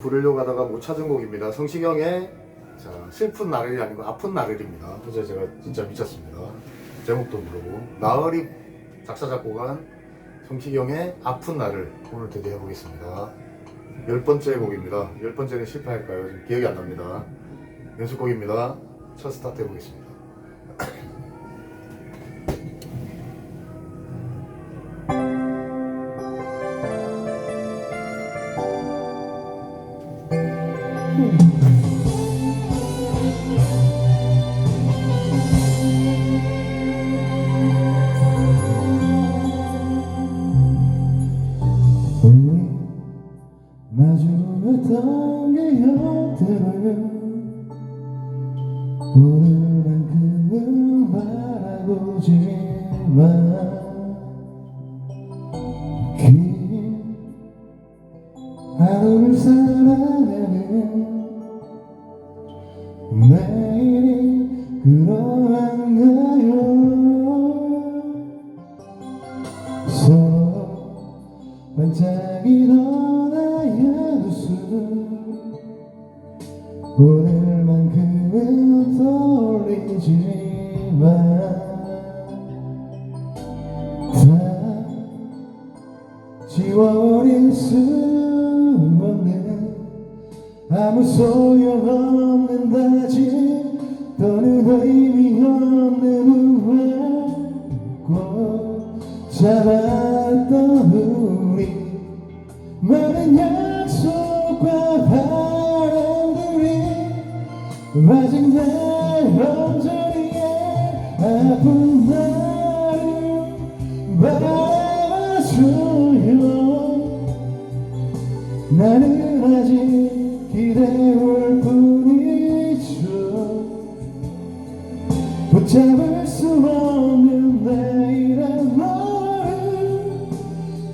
부르려고 하다가 못 찾은 곡입니다. 성시경의 자, 슬픈 나를이 아니고 아픈 나를입니다. 그래서 제가 진짜 미쳤습니다. 제목도 부르고 나을이 작사 작곡한 성시경의 아픈 나를 오늘 드디어 해보겠습니다. 열 번째 곡입니다. 열 번째는 실패할까요? 지금 기억이 안 납니다. 연습곡입니다. 첫 스타트 해보겠습니다. 마주했던 기억들을 오늘만큼은 바라보지만 하루를 살아가는 매 아무 소용없는 다짐 또는 의미 없는 후회고 잡았던 우리 많은 약속과 바람들이 아직 날 언저리에 아픈 나를 바라봐줘요. 나는 아직 기대올 뿐이죠. 붙잡을 수 없는 내일의 너를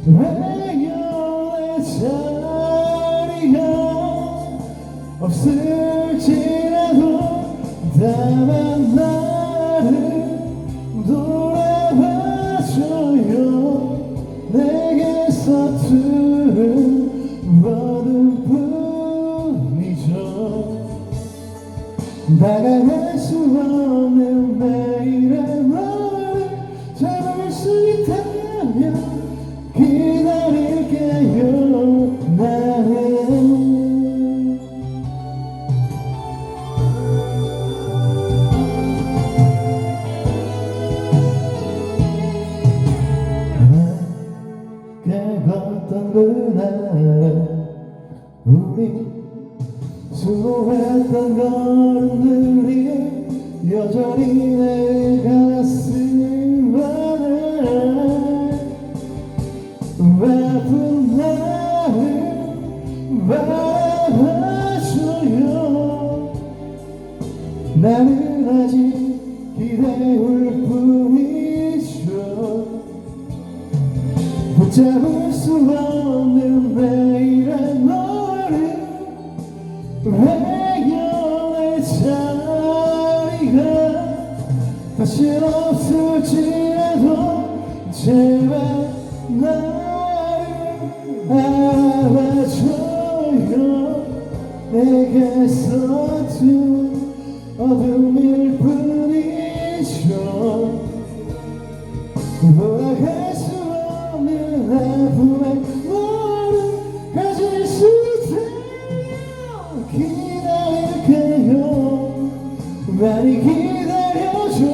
외연의 자리가 없을지라도 다만 나를 돌아봐줘요. 내게 서투 다가갈 수 없는 내일의 너를 잡을 수 있다면 기다릴게요. 나는 함께 걷던 그날 우리 수고했던 걸음들이 여전히 내 가슴 안에 아픈 나를 바라봐줘요 나는 아직 기대올 뿐이죠 붙잡을 수 없는 내일의 너를 외연의 자리가 다시 없을지라도 제발 나를 알아봐줘요. 내게 서툰 어둠일 뿐이죠. 돌아갈 수 없는 아픔에 너를 기다릴게요. 많이 기다려줘요.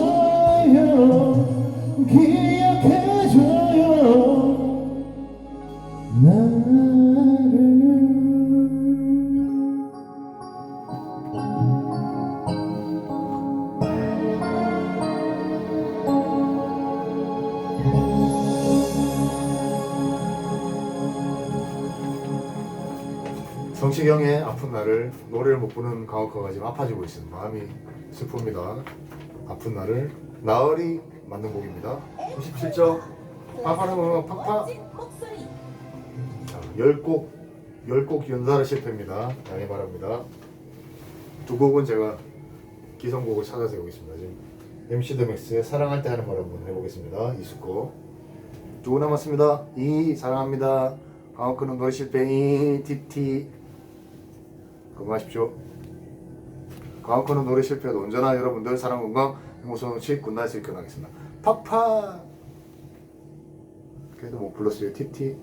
기억해줘요. 나를 성시경의 아픈 날을 노래를 못 부르는 강호커가 지금 아파지고 있습니다. 마음이 슬픕니다. 아픈 날을 나을이 만든 곡입니다. 97점 파파는 팍파 자, 10곡 10곡 연달아 실패입니다. 양해 바랍니다. 두 곡은 제가 기성곡을 찾아서 해보겠습니다. 지금 MC 더맥스의 사랑할 때 하는 말 한번 해보겠습니다. 이수고 두곡 남았습니다. 이 사랑합니다. 강호크는 걸 실패 이 티티 건강하십시오. 강원커는 노래 실패해도 언제나 여러분들 사랑 건강 행복성 치 굿나잇을 기원하겠습니다. 팍팍 그래도 못 불렀어요 티티